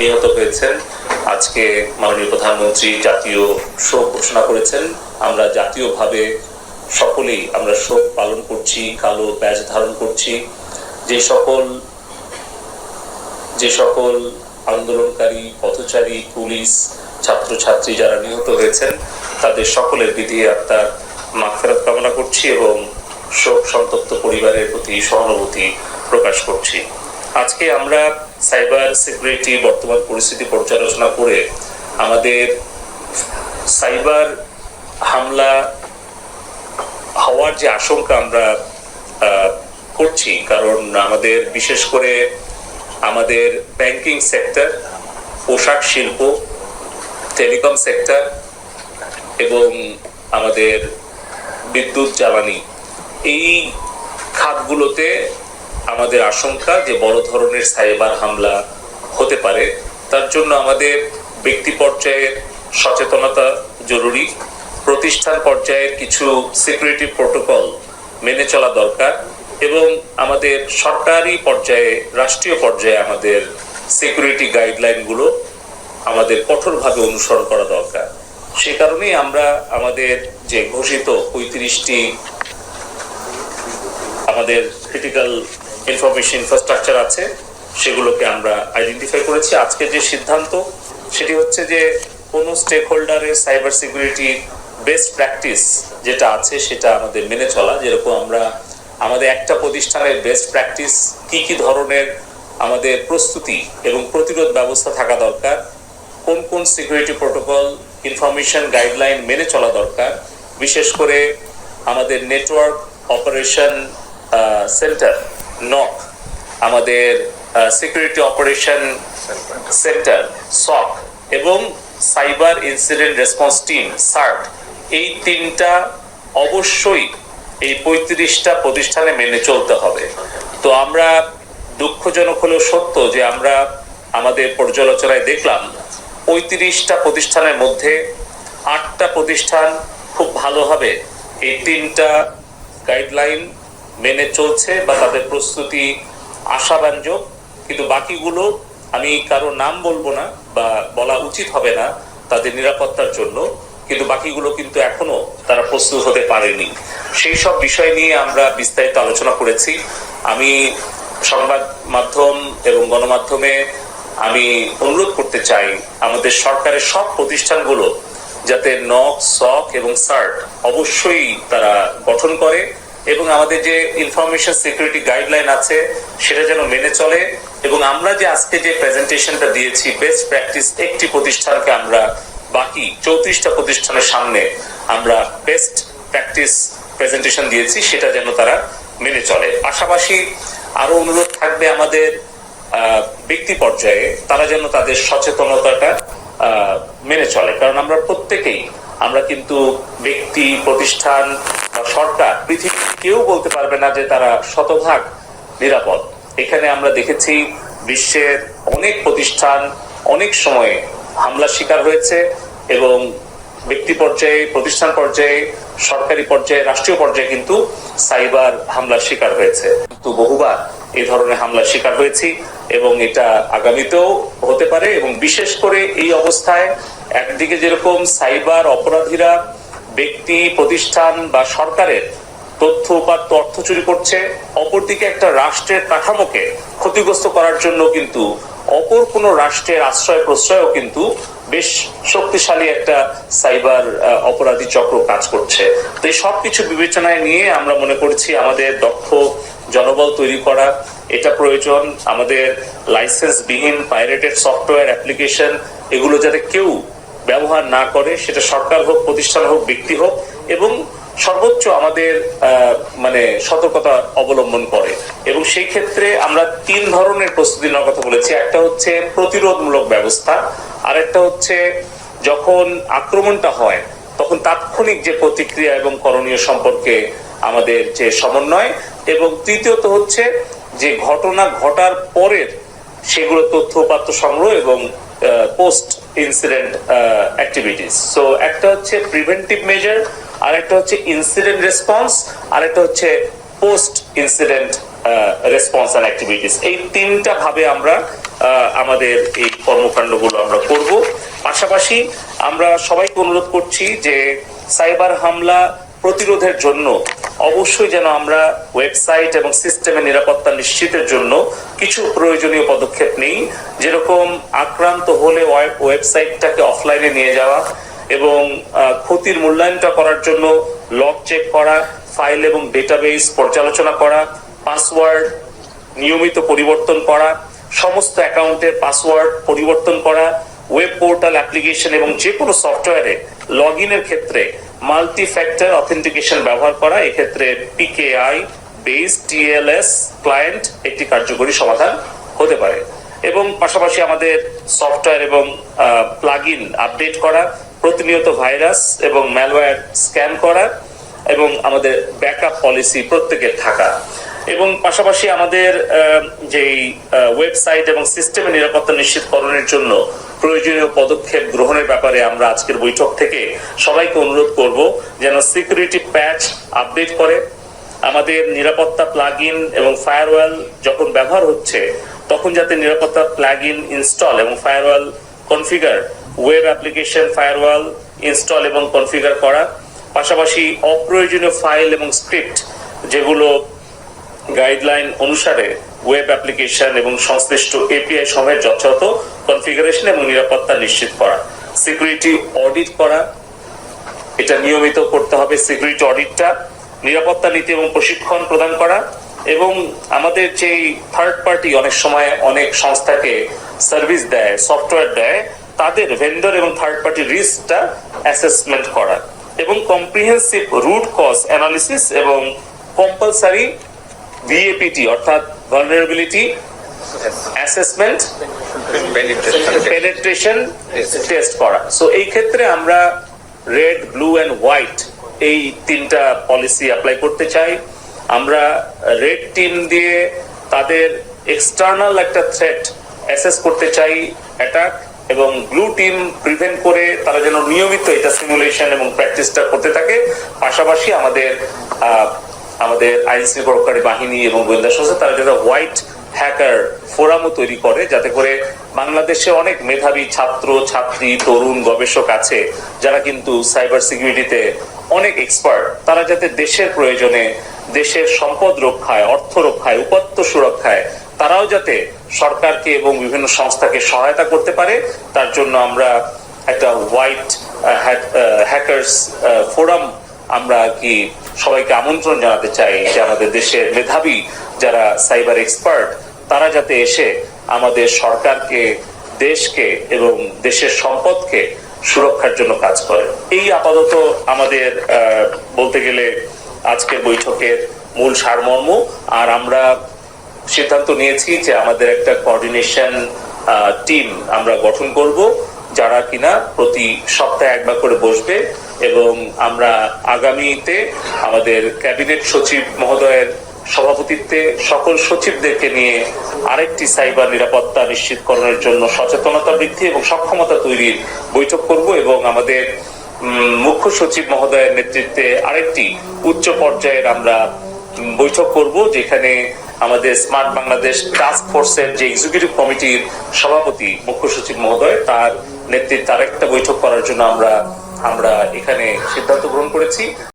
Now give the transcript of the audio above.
নিহত হয়েছেন। আজকে মাননীয় প্রধানমন্ত্রী জাতীয় শোক ঘোষণা করেছেন। আমরা জাতীয়ভাবে সকলেই আমরা শোক পালন করছি, কালো ব্যাজ ধারণ করছি। যে সকল যে সকল আন্দোলনকারী, পথচারী, পুলিশ, ছাত্রছাত্রী যারা নিহত হয়েছেন, তাদের সকলের বিধি আত্মার মাগফেরত কামনা করছি এবং শোক সন্তপ্ত পরিবারের প্রতি সহানুভূতি প্রকাশ করছি। আজকে আমরা সাইবার সিকিউরিটি বর্তমান পরিস্থিতি পর্যালোচনা করে আমাদের সাইবার হামলা হওয়ার যে আশঙ্কা আমরা করছি, কারণ আমাদের বিশেষ করে আমাদের ব্যাংকিং সেক্টর পোশাক শিল্প টেলিকম সেক্টর এবং আমাদের বিদ্যুৎ জ্বালানি, এই খাতগুলোতে আমাদের আশঙ্কা যে বড় ধরনের সাইবার হামলা হতে পারে, তার জন্য আমাদের ব্যক্তি পর্যায়ের সচেতনতা জরুরি, প্রতিষ্ঠান পর্যায়ের কিছু সিকিউরিটি প্রোটোকল মেনে চলা দরকার, এবং আমাদের সরকারি পর্যায়ে, রাষ্ট্রীয় পর্যায়ে আমাদের সিকিউরিটি গাইডলাইনগুলো আমাদের কঠোরভাবে অনুসরণ করা দরকার। সে কারণেই আমরা আমাদের যে ঘোষিত পঁয়ত্রিশটি আমাদের ক্রিটিক্যাল ইনফরমেশন ইনফ্রাস্ট্রাকচার আছে, সেগুলোকে আমরা আইডেন্টিফাই করেছি। আজকে যে সিদ্ধান্ত, সেটি হচ্ছে যে কোনো স্টেক হোল্ডারের সাইবার সিকিউরিটি বেস্ট প্র্যাকটিস যেটা আছে, সেটা আমাদের মেনে চলা। যেরকম আমরা আমাদের একটা প্রতিষ্ঠানের বেস্ট প্র্যাকটিস কি কি ধরনের আমাদের প্রস্তুতি এবং প্রতিরোধ ব্যবস্থা থাকা দরকার, কোন কোন সিকিউরিটি প্রোটোকল ইনফরমেশন গাইডলাইন মেনে চলা দরকার, বিশেষ করে আমাদের নেটওয়ার্ক অপারেশন সেন্টার নক আমাদের সিকিউরিটি অপারেশন সেন্টার সক এবং cyber incident response team CERT এই তিনটা অবশ্যই এই পঁয়ত্রিশটা প্রতিষ্ঠানে মেনে চলতে হবে। তো আমরা দুঃখজনক হলেও সত্য যে আমরা আমাদের পর্যালোচনায় দেখলাম, পঁয়ত্রিশটা প্রতিষ্ঠানের মধ্যে আটটা প্রতিষ্ঠান খুব ভালোভাবে এই তিনটা গাইডলাইন মেনে চলছে বা তাদের প্রস্তুতি আশাব্যঞ্জক, কিন্তু বাকিগুলো আমি কারও নাম বলব না বা বলা উচিত হবে না তাদের নিরাপত্তার জন্য, কিন্তু বাকিগুলো কিন্তু এখনও তারা প্রস্তুত হতে পারেনি। সেই সব বিষয় নিয়ে আমরা বিস্তারিত আলোচনা করেছি। আমি সংবাদ মাধ্যম এবং গণমাধ্যমে আমি অনুরোধ করতে চাই, আমাদের সরকারের সব প্রতিষ্ঠানগুলো যাতে নক, সক এবং সার্ট অবশ্যই তারা গঠন করে এবং আমাদের যে ইনফরমেশন সিকিউরিটি গাইডলাইন আছে, সেটা যেন মেনে চলে। এবং আমরা যে আজকে যে প্রেজেন্টেশনটা দিয়েছি বেস্ট প্র্যাকটিস একটি প্রতিষ্ঠানকে আমরা বাকি চৌত্রিশটা প্রতিষ্ঠানের সামনে আমরা বেস্ট প্র্যাকটিস প্রেজেন্টেশন দিয়েছি, সেটা যেন তারা মেনে চলে। পাশাপাশি আরও অনুরোধ থাকবে আমাদের ব্যক্তি পর্যায়ে, তারা যেন তাদের সচেতনতাটা মেনে চলে। কারণ আমরা প্রত্যেকেই, আমরা কিন্তু ব্যক্তি, প্রতিষ্ঠান সরকার, পৃথিবীর কেউ বলতে পারবে না যে তারা শতভাগ নিরাপদ। এখানে আমরা দেখেছি বিশ্বের অনেক প্রতিষ্ঠান অনেক সময়ে হামলার শিকার হয়েছে এবং ব্যক্তি পর্যায়ে, প্রতিষ্ঠান পর্যায়ে, সরকারি পর্যায়ে, রাষ্ট্রীয় পর্যায়ে কিন্তু সাইবার হামলার শিকার হয়েছে। কিন্তু বহুবার এই ধরনের হামলার শিকার হয়েছি এবং এটা আগামীতেও হতে পারে এবং বিশেষ করে এই অবস্থায় একদিকে যেরকম সাইবার অপরাধীরা ব্যক্তি, প্রতিষ্ঠান বা সরকারের তথ্য উপাত্ত অর্থ চুরি করছে, অপরদিকে একটা রাষ্ট্রের কাঠামোকে ক্ষতিগ্রস্ত করার জন্য কিন্তু অপর কোন রাষ্ট্রের আশ্রয় প্রশ্রয়ও কিন্তু বেশ শক্তিশালী একটা সাইবার অপরাধী চক্র কাজ করছে। তো এই সবকিছু বিবেচনায় নিয়ে আমরা মনে করছি আমাদের দক্ষ জনবল তৈরি করা, এটা প্রয়োজন। আমাদের লাইসেন্স বিহীন পাইরেটেড সফটওয়্যার অ্যাপ্লিকেশন এগুলো যাতে কেউ ব্যবহার না করে, সেটা সরকার হোক, প্রতিষ্ঠান হোক, ব্যক্তি হোক, এবং সর্বোচ্চ আমাদের মানে সতর্কতা অবলম্বন করে। এবং সেই ক্ষেত্রে আমরা তিন ধরনের প্রস্তুতি নেওয়ার কথা বলেছি। একটা হচ্ছে প্রতিরোধমূলক ব্যবস্থা আর একটা হচ্ছে যখন আক্রমণটা হয়, তখন তাৎক্ষণিক যে প্রতিক্রিয়া এবং করণীয় সম্পর্কে আমাদের যে সমন্বয়, এবং তৃতীয়ত হচ্ছে যে ঘটনা ঘটার পরের সেগুলো তথ্য উপাত্ত সংগ্রহ এবং পোস্ট ইনসিডেন্ট অ্যাক্টিভিটিস সো একটা হচ্ছে প্রিভেন্টিভ মেজার হচ্ছে ইনসিডেন্ট রেসপন্স হচ্ছে পোস্ট ইনসিডেন্ট রেসপন্স অ্যাক্টিভিটিস এই তিনটা ভাবে আমরা আমাদের এই কর্মকাণ্ডগুলো আমরা করব। পাশাপাশি আমরা সবাইকে অনুরোধ করছি যে সাইবার হামলা প্রতিরোধের জন্য অবশ্যই যেন আমরা ওয়েবসাইট এবং সিস্টেমের নিরাপত্তা নিশ্চিতের জন্য কিছু প্রয়োজনীয় পদক্ষেপ নেই। যেরকম আক্রান্ত হলে ওয়েব- ওয়েবসাইটটাকে অফলাইনে নিয়ে যাওয়া এবং ক্ষতির মূল্যায়নটা করার জন্য লগ চেক করা ফাইল এবং ডেটাবেস পর্যালোচনা করা পাসওয়ার্ড নিয়মিত পরিবর্তন করা, সমস্ত অ্যাকাউন্টের পাসওয়ার্ড পরিবর্তন করা ওয়েব পোর্টাল অ্যাপ্লিকেশন এবং যে কোনো সফটওয়্যারে লগ ইনের ক্ষেত্রে মাল্টি ফ্যাক্টর অথেন্টিকেশন ব্যবহার করা, এক্ষেত্রে পিকেআই বেস টিএলএস ক্লায়েন্ট একটি কার্যকরী সমাধান হতে পারে। এবং পাশাপাশি আমাদের সফটওয়্যার এবং প্লাগ ইন আপডেট করা প্রতিনিয়ত ভাইরাস এবং ম্যালওয়্যার স্ক্যান করা এবং আমাদের ব্যাকআপ পলিসি প্রত্যেকের থাকা। এবং পাশাপাশি আমাদের যেই ওয়েবসাইট এবং সিস্টেমের নিরাপত্তা নিশ্চিতকরণের জন্য প্রয়োজনীয় পদক্ষেপ গ্রহণের ব্যাপারে আমরা আজকের বৈঠক থেকে সবাইকে অনুরোধ করব যেন সিকিউরিটি প্যাচ আপডেট করে। আমাদের নিরাপত্তা প্লাগ ইন এবং ফায়ারওয়াল যখন ব্যবহার হচ্ছে, তখন যাতে নিরাপত্তা প্লাগ ইন ইনস্টল এবং firewall configure web application, firewall, install এবং কনফিগার করা, পাশাপাশি অপ্রয়োজনীয় ফাইল এবং স্ক্রিপ্ট যেগুলো গাইডলাইন অনুসারে ওয়েব অ্যাপ্লিকেশন এবং সংশ্লিষ্ট এপিআই সময়ের যথাযথ কনফিগারেশন এবং নিরাপত্তা নিশ্চিত করা, সিকিউরিটি অডিট করা, এটা নিয়মিত করতে হবে সিকিউরিটি অডিটটা, নিরাপত্তা নীতি এবং প্রশিক্ষণ প্রদান করা এবং আমাদের যেই থার্ড পার্টি অনেক সময় অনেক সংস্থাকে সার্ভিস দেয় সফটওয়্যার দেয় তাদের ভেন্ডর এবং থার্ড পার্টি রিস্কটা অ্যাসেসমেন্ট করা এবং কম্প্রিহেন্সিভ রুট কজ অ্যানালিসিস এবং কম্পালসারি ভিএপিটি অর্থাৎ ভালনারেবিলিটি অ্যাসেসমেন্ট পেনেট্রেশন টেস্ট করা। সো এই ক্ষেত্রে আমরা রেড ব্লু অ্যান্ড হোয়াইট এই তিনটা পলিসি অ্যাপ্লাই করতে চাই। আমরা রেড টিম দিয়ে তাদের এক্সটার্নাল একটা থ্রেট অ্যাসেস করতে চাই অ্যাটাক এবং ব্লু টিম প্রিভেন্ট করে তারা যেন নিয়মিত এটা সিমুলেশন এবং প্র্যাকটিসটা করতে থাকে। পাশাপাশি আমাদের আমাদের আইন শৃঙ্খলাকারী বাহিনী এবং গোয়েন্দা সংস্থা, তারা যাতে হোয়াইট হ্যাকার ফোরামও তৈরি করে, যাতে করে বাংলাদেশে অনেক মেধাবী ছাত্র, ছাত্রী, তরুণ, গবেষক আছে, যারা কিন্তু সাইবার সিকিউরিটিতে অনেক এক্সপার্ট তারা যাতে দেশের প্রয়োজনে দেশের সম্পদ রক্ষায়, অর্থ রক্ষায়, উপাত্ত সুরক্ষায় তারাও যাতে সরকারকে এবং বিভিন্ন সংস্থাকে সহায়তা করতে পারে তার জন্য আমরা একটা হোয়াইট হ্যাকার্স ফোরাম আমরা কি সবাইকে আমন্ত্রণ জানাতে চাই যে আমাদের দেশের মেধাবী যারা সাইবার এক্সপার্ট তারা যাতে এসে আমাদের সরকারকে দেশকে এবং দেশের সম্পদকে সুরক্ষার জন্য কাজ করে। এই আপাতত আমাদের আহ, বলতে গেলে আজকের বৈঠকের মূল সারমর্ম আর আমরা সিদ্ধান্ত নিয়েছি যে আমাদের একটা কোঅর্ডিনেশন টিম আমরা গঠন করব, যারা কিনা প্রতি সপ্তাহে একবার করে বসবে এবং আমরা আগামীতে আমাদের ক্যাবিনেট সচিব মহোদয়ের সভাপতিত্বে সকল সচিবদেরকে নিয়ে আরেকটি সাইবার নিরাপত্তা নিশ্চিতকরণের জন্য সচেতনতা বৃদ্ধি এবং সক্ষমতা তৈরির বৈঠক করব এবং আমাদের মুখ্য সচিব মহোদয়ের নেতৃত্বে আরেকটি উচ্চ পর্যায়ের আমরা বৈঠক করব, যেখানে আমাদের স্মার্ট বাংলাদেশ টাস্ক ফোর্সের যে এক্সিকিউটিভ কমিটির সভাপতি মুখ্য সচিব মহোদয়, তার নেতৃত্বে আরেকটা বৈঠক করার জন্য আমরা আমরা এখানে সিদ্ধান্ত গ্রহণ করেছি।